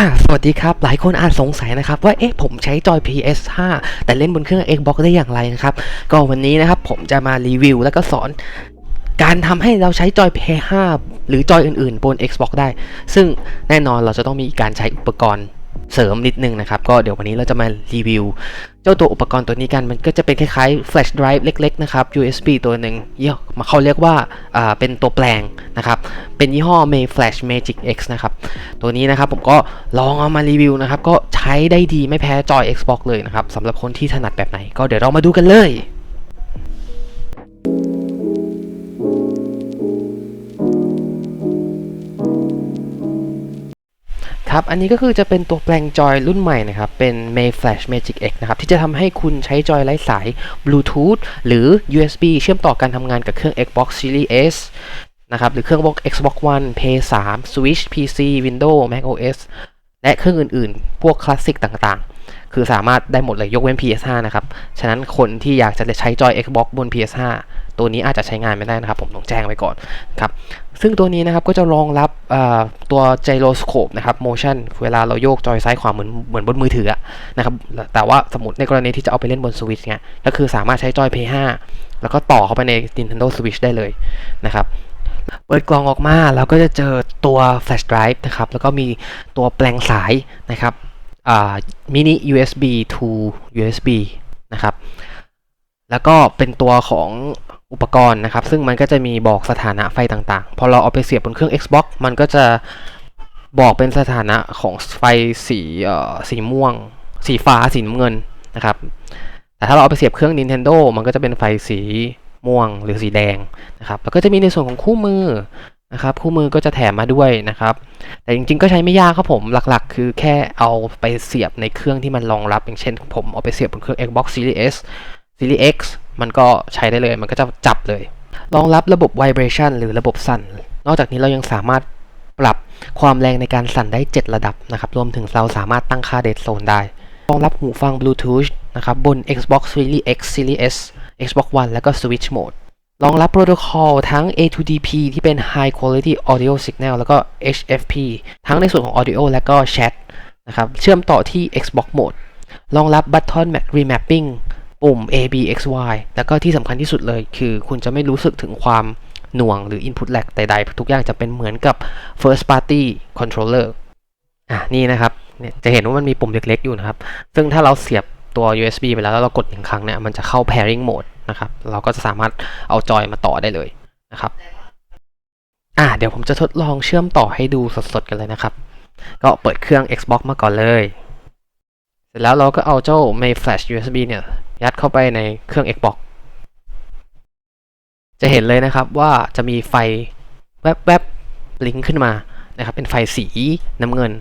อ่าสวัสดีครับ หลายคนอาจสงสัยนะครับ ว่าเอ๊ะผมใช้จอย PS5 แต่เล่นบนเครื่อง Xbox ได้อย่างไรนะครับ ก็วันนี้นะครับผมจะมารีวิวแล้วก็สอนการทำให้เราใช้จอย PS5 หรือจอยอื่นๆ บน Xbox ได้ ซึ่งแน่นอนเราจะต้องมีการใช้อุปกรณ์ เสริมนิดนึงนะครับ ก็เดี๋ยววันนี้เราจะมารีวิว เจ้าตัวอุปกรณ์ตัวนี้กัน มันก็จะเป็นคล้ายๆ flash drive เล็ก ๆ นะครับ USB ตัวหนึ่งยี่ห้อมาเขาเรียกว่าอ่าเป็นตัวแปลงนะครับ เป็นยี่ห้อ May Flash Magic X นะครับ ตัวนี้นะครับผมก็ลองเอามารีวิวนะครับ ก็ใช้ได้ดีไม่แพ้จอย Xbox เลยนะครับสำหรับคนที่ถนัดแบบไหน ก็เดี๋ยวเรามาดูกันเลย ครับ อันนี้ก็คือจะเป็นตัวแปลงจอยรุ่นใหม่นะครับ เป็น May Flash Magic X นะครับ ที่จะทำให้คุณใช้จอยไร้สาย Bluetooth หรือ USB เชื่อมต่อการทำงานกับเครื่อง Xbox Series S นะครับ หรือเครื่อง Xbox One PS3 Switch PC Windows Mac OS และเครื่องอื่นๆ พวกคลาสสิกต่างๆ คือสามารถได้หมดเลยยกเว้น PS5 นะครับ ฉะนั้นคนที่อยากจะใช้จอย Xbox บน PS5 ตัวนี้อาจจะใช้งานไม่ได้นะครับ ผมต้องแจ้งไว้ก่อนครับซึ่งตัวนี้นะครับก็จะรองรับตัว gyroscope นะครับ motion เวลาเราโยกจอยซ้ายขวาเหมือนเหมือนบนมือถือนะครับแต่ว่าสมมติในกรณีที่จะเอาไปเล่นบน Switch เนี่ยก็คือสามารถใช้จอย Play 5แล้วก็ต่อเข้าไปใน Nintendo Switch ได้เลยนะครับเปิดกล่องออกมาเราก็จะเจอตัว flash drive นะครับแล้วก็มีตัวแปลงสายนะครับอ่า mini USB to USB นะครับแล้วก็เป็นตัวของ อุปกรณ์นะครับ ซึ่งมันก็จะมีบอกสถานะไฟต่างๆ พอเราเอาไปเสียบบนเครื่อง Xbox มันก็จะบอกเป็นสถานะของไฟสีเอ่อสีม่วง สีฟ้าสีน้ำเงินนะครับ แต่ถ้าเราเอาไปเสียบเครื่อง Nintendo มันก็จะเป็นไฟสีม่วงหรือสีแดงนะครับแล้วก็จะมีในส่วนของคู่มือนะครับคู่มือก็จะแถมมาด้วยนะครับ แต่จริงๆก็ใช้ไม่ยากครับผมหลักๆ คือแค่เอาไปเสียบในเครื่องที่มันรองรับ อย่างเช่นผมเอาไปเสียบบนเครื่อง Xbox Series S Series X มันก็ใช้ได้เลย มันก็จะจับเลยรองรับระบบ vibration หรือระบบสั่น นอกจากนี้เรายังสามารถปรับความแรงในการสั่นได้ 7 ระดับนะครับ รวมถึงเราสามารถตั้งค่า dead zone ได้รองรับหูฟัง Bluetooth นะครับ บน Xbox Series X Series S Xbox One แล้วก็ Switch Mode รองรับโปรโตคอลทั้ง A2DP ที่เป็น High Quality Audio Signal แล้วก็ HFP ทั้งในส่วนของ Audio และก็ Chat นะครับ เชื่อมต่อที่ Xbox Mode รองรับ Button Remapping ปุ่ม A B X Y แล้วก็ที่สำคัญที่สุดเลยคือคุณจะไม่รู้สึกถึงความหน่วงหรือ Input lag ใดๆ ทุกอย่างจะเป็นเหมือนกับ First Party Controller อะนี่นะครับจะเห็นว่ามันมีปุ่มเล็กๆอยู่นะครับ ซึ่งถ้าเราเสียบตัว USB ไปแล้วแล้วเรากดหนึ่งครั้งเนี่ยมันจะเข้า pairing mode นะครับ เราก็จะสามารถเอาจอยมาต่อได้เลยนะครับอะเดี๋ยวผมจะทดลองเชื่อมต่อให้ดูสดๆกันเลยนะครับ ก็เปิดเครื่อง Xbox มาก่อนเลย เสร็จแล้วเราก็เอาเจ้า May Flash USB เนี่ย ยัดเข้าไปในเครื่อง Xbox จะเห็นเลยนะครับว่าจะมีไฟแวบๆลิงก์ขึ้นมานะครับเป็นไฟสีน้ำเงิน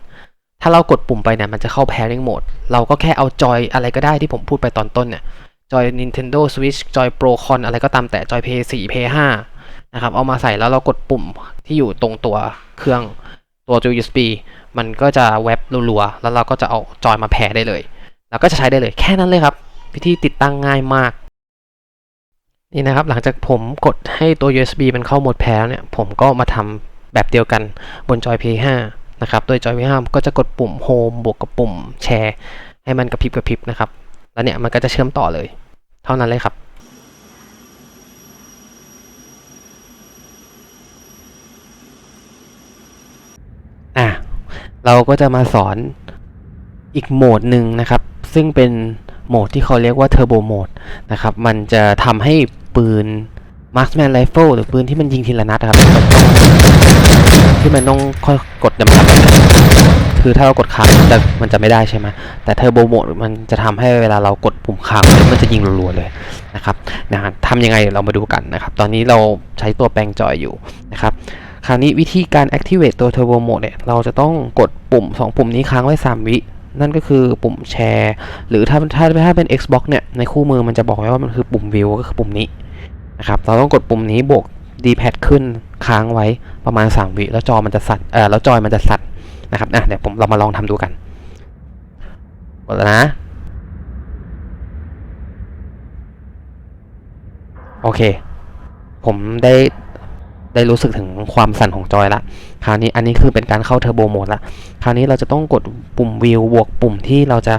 ถ้าเรากดปุ่มไปเนี่ยมันจะเข้า pairing mode เราก็แค่เอาจอยอะไรก็ได้ที่ผมพูดไปตอนต้นเนี่ยจอย Nintendo Switch จอย Pro Con อะไรก็ตามแต่จอย Play 4 Play 5นะครับเอามาใส่แล้วเรากดปุ่มที่อยู่ตรงตัวเครื่องตัว USB มันก็จะแวบรัวๆ แล้วเราก็จะเอาจอยมาแพรได้เลย แล้วก็จะใช้ได้เลยแค่นั้นเลยครับ วิธีติดตั้งง่ายมาก นี่นะครับหลังจากผมกดให้ตัว USB มันเข้าโหมดแพร์เนี่ย ผมก็มาทำแบบเดียวกันบนจอย P5 นะครับ โดยจอย P5 ก็จะกดปุ่ม Home บวกกับปุ่มแชร์ให้มันกระพริบกระพริบนะครับ แล้วเนี่ยมันก็จะเชื่อมต่อเลย เท่านั้นเลยครับอะเราก็จะมาสอนอีกโหมดหนึ่งนะครับ ซึ่งเป็น โหมดที่เขาเรียกว่าเทอร์โบโหมดนะครับ มันจะทำให้ปืน Marksman Rifle หรือปืนที่มันยิงทีละนัดครับ ที่มันต้องค่อยกดดำๆคือถ้าเรากดค้างมันจะมันจะไม่ได้ใช่ไหมแต่เทอร์โบโหมดมันจะทำให้เวลาเรากดปุ่มค้างมันจะยิงรัวๆเลยนะครับนะทำยังไงเรามาดูกันนะครับ ตอนนี้เราใช้ตัวแปลงจอยอยู่นะครับคราวนี้วิธีการ activate ตัว turbo mode เนี่ย เราจะต้องกดปุ่ม 2 ปุ่มนี้ค้างไว้ 3 วิ นั่นก็คือปุ่มแชร์ หรือถ้าถ้าถ้าเป็น Xbox เนี่ย ในคู่มือมันจะบอกไว้ว่ามันคือปุ่ม view ก็คือปุ่มนี้นะครับเราต้องกดปุ่มนี้บวก D-pad ขึ้นค้างไว้ประมาณ 3 วิแล้วจอมันจะสั่นเออแล้วจอยมันจะสั่นนะครับอะเดี๋ยวผมเรามาลองทำดูกันกดแล้วนะโอเค ผมได้ ได้รู้สึกถึงความสั่นของจอยละคราวนี้อันนี้คือเป็นการเข้าเทอร์โบโหมดละคราวนี้เราจะต้องกดปุ่มวิวบวกปุ่มที่เราจะ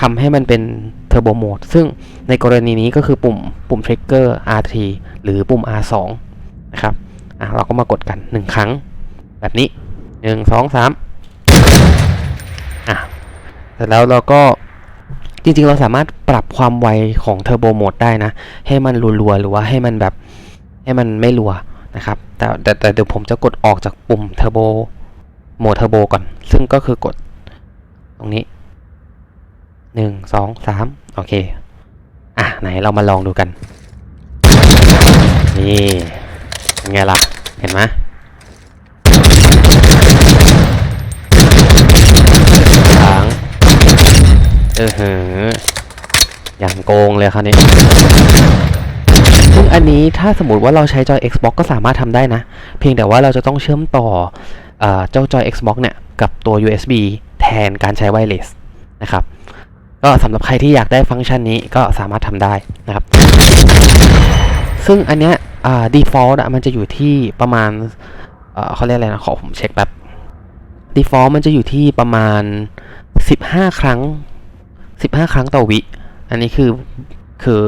ทำให้มันเป็นเทอร์โบโหมดซึ่งในกรณีนี้ก็คือปุ่มปุ่ม trigger R3 หรือปุ่ม R2 นะครับอะเราก็มากดกัน 1 ครั้ง แบบนี้ 1 2 3อะเสร็จแล้วเราก็จริงๆ เราสามารถปรับความไวของเทอร์โบโหมดได้นะ ให้มันรัวๆ หรือว่าให้มันแบบให้มันไม่รัว นะครับแต่แต่แต่เดี๋ยวผมจะกดออกจากปุ่มเทอร์โบโหมดเทอร์โบก่อน ซึ่งก็คือกดตรงนี้หนึ่งสองสามโอเค อะ ไหนเรามาลองดูกัน นี่เป็นไงล่ะ เห็นไหมค้างเออเหออย่างโกงเลยคราวนี้ งอันนี้ถ้าสมมติว่าเราใช้จอย Xbox ก็สามารถทำได้นะ เพียงแต่ว่าเราจะต้องเชื่อมต่อเอเจ้าจอย Xbox เนี่ย กับตัว USB แทนการใช้ไวเลสนะครับ ก็สำหรับใครที่อยากได้ฟังก์ชันนี้ก็สามารถทำได้นะครับ ซึ่งอันเนี้ยอ่า default อะมันจะอยู่ที่ประมาณเอ่อเขาเรียกอะไรนะ ขอผมเช็คแบบ default มันจะอยู่ที่ประมาณ 15 ครั้ง 15 ครั้งต่อวิ อันนี้คือ คือ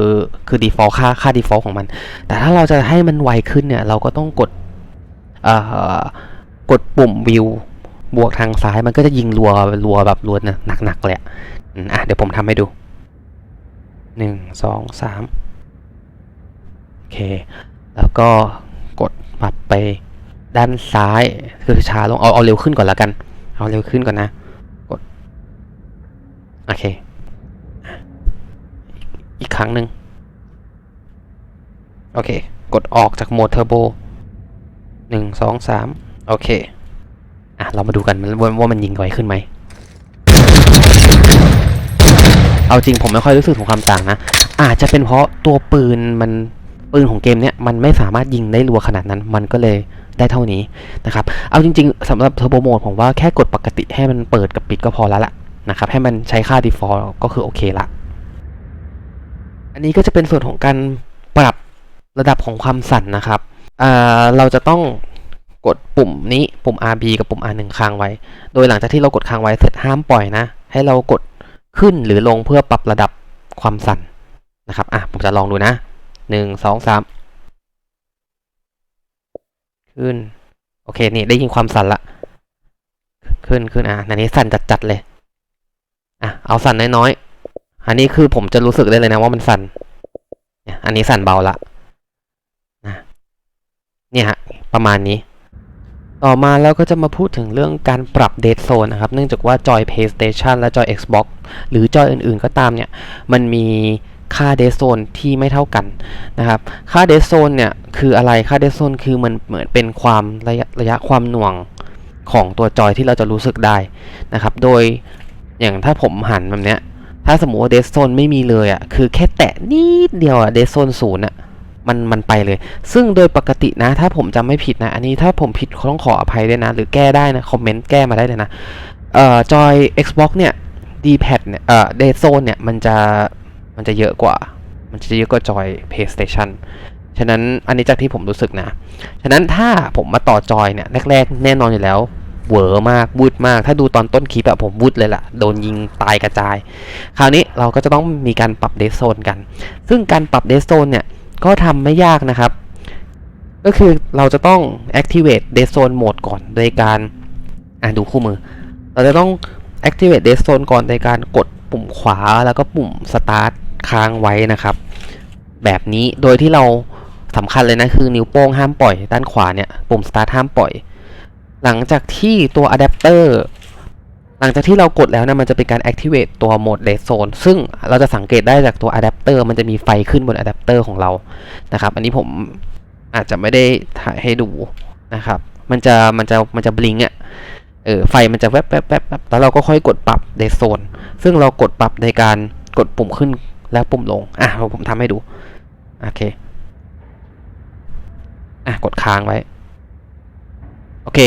คือ default ค่าค่า default ของมัน แต่ถ้าเราจะให้มันไวขึ้นเนี่ย เราก็ต้องกดเอ่อกดปุ่มวิวบวกทางซ้ายมันก็จะยิงรัวรัวแบบรัวนะหนักๆเลยอะอะ เดี๋ยวผมทำให้ดูหนึ่งสองสามโอเค แล้วก็กดปรับไปด้านซ้ายคือช้าลงเอาเอาเร็วขึ้นก่อนแล้วกัน เอาเร็วขึ้นก่อนนะ กด โอเค อีกครั้งหนึ่งโอเค กดออกจากโหมดเทอร์โบหนึ่งสองสามโอเค อะ เรามาดูกันว่าว่ามันยิงไวขึ้นไหม เอาจริงผมไม่ค่อยรู้สึกถึงความต่างนะ อาจจะเป็นเพราะตัวปืนมันปืนของเกมเนี้ยมันไม่สามารถยิงได้รัวขนาดนั้น มันก็เลยได้เท่านี้นะครับ เอาจริง ๆสำหรับเทอร์โบโหมดผมว่าแค่กดปกติให้มันเปิดกับปิดก็พอแล้วล่ะนะครับ ให้มันใช้ค่า default ก็คือโอเคละ อันนี้ก็จะเป็นส่วนของการปรับระดับของความสั่นนะครับเราจะต้องกดปุ่มนี้ปุ่ม RB กับปุ่ม R1 ค้างไว้ โดยหลังจากที่เรากดค้างไว้เสร็จห้ามปล่อยนะ ให้เรากดขึ้นหรือลงเพื่อปรับระดับความสั่นนะครับอะผมจะลองดูนะหนึ่งสองสามขึ้น โอเค นี่ได้ยินความสั่นละ ขึ้นขึ้นอะอันนี้สั่นจัดๆเลย อะ เอาสั่นน้อยๆ อันนี้คือผมจะรู้สึกได้เลยนะว่ามันสั่นเนี่ยอันนี้สั่นเบาละนะเนี่ยฮะประมาณนี้ ต่อมาแล้วก็จะมาพูดถึงเรื่องการปรับ Dead Zone นะครับ เนื่องจากว่าจอย PlayStation และจอย Xbox หรือจอยอื่นๆก็ตามเนี่ย มันมีค่า Dead Zone ที่ไม่เท่ากันนะครับ ค่า Dead Zone เนี่ยคืออะไร ค่า Dead Zone คือมันเหมือนเป็นความระยะระยะความหน่วงของตัวจอยที่เราจะรู้สึกได้นะครับ โดยอย่างถ้าผมหันแบบเนี้ย ถ้าสมมติว่า Dead Zone ไม่มีเลยอะคือแค่แตะนิดเดียวอะ Dead Zone ศูนย์อะมันมันไปเลย ซึ่งโดยปกตินะ ถ้าผมจำไม่ผิดนะ อันนี้ถ้าผมผิดต้องขออภัยด้วยนะ หรือแก้ได้นะ คอมเมนต์แก้มาได้เลยนะเอ่อจอย Xbox เนี่ย D-pad เนี่ยเอ่อ Dead Zone เนี่ย มันจะมันจะเยอะกว่า มันจะเยอะกว่าจอย PlayStation ฉะนั้นอันนี้จากที่ผมรู้สึกนะ ฉะนั้นถ้าผมมาต่อจอยเนี่ย แรก ๆ แน่นอนอยู่แล้ว เหวอมากวูดมาก ถ้าดูตอนต้นคลิปอะผมวูดเลยล่ะ โดนยิงตายกระจาย คราวนี้เราก็จะต้องมีการปรับเด z โซนกัน ซึ่งการปรับเด z โซนเนี่ย ก็ทำไม่ยากนะครับ ก็คือเราจะต้อง activate dead zone mode ก่อน โดยการ อะดูคู่มือ เราจะต้อง activate dead zone ก่อนโดยการกดปุ่มขวาแล้วก็ปุ่ม start ค้างไว้นะครับ แบบนี้โดยที่เราสำคัญเลยนะคือนิ้วโป้งห้ามปล่อยด้านขวาเนี่ยปุ่ม start ห้ามปล่อย หลังจากที่ตัวอะแดปเตอร์หลังจากที่เรากดแล้วนะมันจะเป็นการ activate ตัวโหมด red zone ซึ่งเราจะสังเกตได้จากตัวอะแดปเตอร์มันจะมีไฟขึ้นบนอะแดปเตอร์ของเรานะครับ อันนี้ผมอาจจะไม่ได้ถ่ายให้ดูนะครับ มันจะมันจะมันจะบลิงอะเออไฟมันจะแวบแวบแวบแวบแล้วเราก็ค่อยกดปรับ red zone ซึ่งเรากดปรับในการกดปุ่มขึ้นแล้วปุ่มลงอะผมทำให้ดูโอเคอะกดค้างไว้โอเค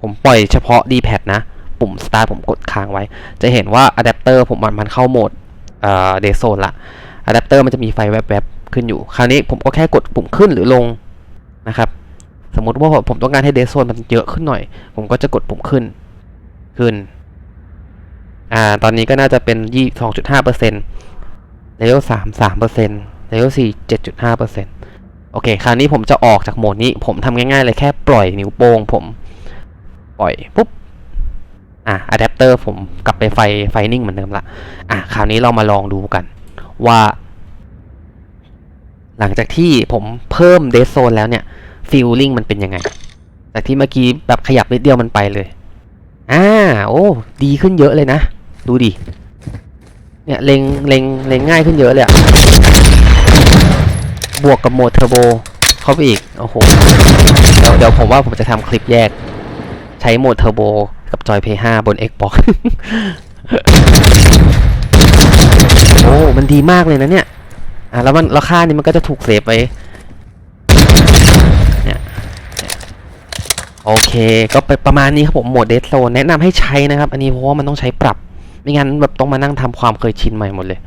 ผมปล่อยเฉพาะ D-pad นะ ปุ่ม start ผมกดค้างไว้ จะเห็นว่าอะแดปเตอร์ผมมันมันเข้าโหมดเอ่อ dead zone ละอะแดปเตอร์มันจะมีไฟแวบขึ้นอยู่ คราวนี้ผมก็แค่กดปุ่มขึ้นหรือลงนะครับ สมมุติว่าผมต้องการให้เดโซนมันเยอะขึ้นหน่อย ผมก็จะกดปุ่มขึ้นขึ้นอ่าตอนนี้ก็น่าจะเป็นยี่สองจุดห้าเปอร์เซ็นต์เลเวลสามสามเปอร์เซ็นต์เลเวลสี่เจ็ดจุดห้าเปอร์เซ็นต์โอเค คราวนี้ผมจะออกจากโหมดนี้ ผมทำง่ายๆเลยแค่ปล่อยนิ้วโป้งผม ปล่อยปุ๊บอะอะแดปเตอร์ผมกลับไปไฟไฟนิ่งเหมือนเดิมละอะคราวนี้เรามาลองดูกันว่า หลังจากที่ผมเพิ่มเดซโซนแล้วเนี่ยฟีลลิ่งมันเป็นยังไง จากที่เมื่อกี้แบบขยับนิดเดียวมันไปเลยอ่าโอ้ดีขึ้นเยอะเลยนะ ดูดิเนี่ยเล็งเล็งเล็งง่ายขึ้นเยอะเลยอะบวกกับโหมดเทอร์โบเข้าไปอีก โอ้โห เดี๋ยวเดี๋ยวผมว่าผมจะทำคลิปแยก ใช้โหมดเทอร์โบกับจอย Play 5 บน Xbox โอ้ มันดีมากเลยนะเนี่ย อะแล้วมันแล้วค่านี้มันก็จะถูกเซฟไว้เนี่ยโอเค ก็ไปประมาณนี้ครับผมโหมดเด z โซนแนะนำให้ใช้นะครับ อันนี้เพราะว่ามันต้องใช้ปรับ ไม่งั้นแบบต้องมานั่งทำความเคยชินใหม่หมดเลย